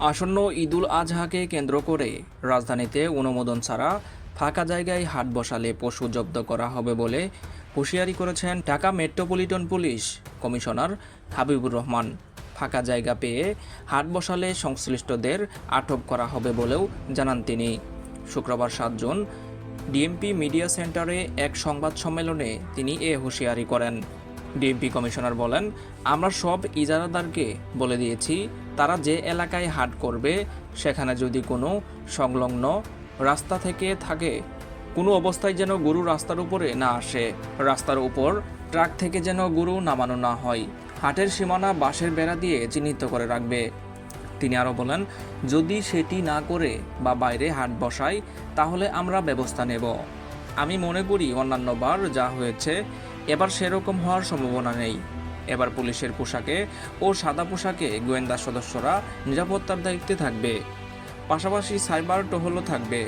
আসন্ন ঈদুল আজহাকে কেন্দ্র করে রাজধানীতে অনুমোদন ছাড়া ফাঁকা জায়গায় হাট বসালে পশু জব্দ করা হবে বলে হুঁশিয়ারি করেছেন Dhaka metropolitan police commissioner Habibur Rahman. ফাঁকা জায়গা পেয়ে হাট বসালে সংশ্লিষ্টদের আটক করা হবে বলেও জানান তিনি। শুক্রবার সাত জুন ডিএমপি মিডিয়া সেন্টারে এক সংবাদ সম্মেলনে তিনি এ হুঁশিয়ারি করেন। ডিএমপি কমিশনার বলেন, আমরা সব ইজারাদারকে বলে দিয়েছি, তারা যে এলাকায় হাট করবে, সেখানে যদি কোনো সংলগ্ন রাস্তা থেকে থাকে, কোনো অবস্থায় যেন গরু রাস্তার উপরে না আসে। রাস্তার উপর ট্রাক থেকে যেন গরু নামানো না হয়। হাটের সীমানা বাঁশের বেড়া দিয়ে চিহ্নিত করে রাখবে। তিনি আরও বলেন, যদি সেটি না করে বা বাইরে হাট বসায়, তাহলে আমরা ব্যবস্থা নেব। আমি মনে করি অন্যান্যবার যা হয়েছে এবার সেরকম হওয়ার সম্ভাবনা নেই। এবার পুলিশের পোশাকে ও সাদা পোশাকে গোয়েন্দা সদস্যরা নিরাপত্তার দায়িত্বে থাকবে। পাশাপাশি সাইবার টহলও থাকবে।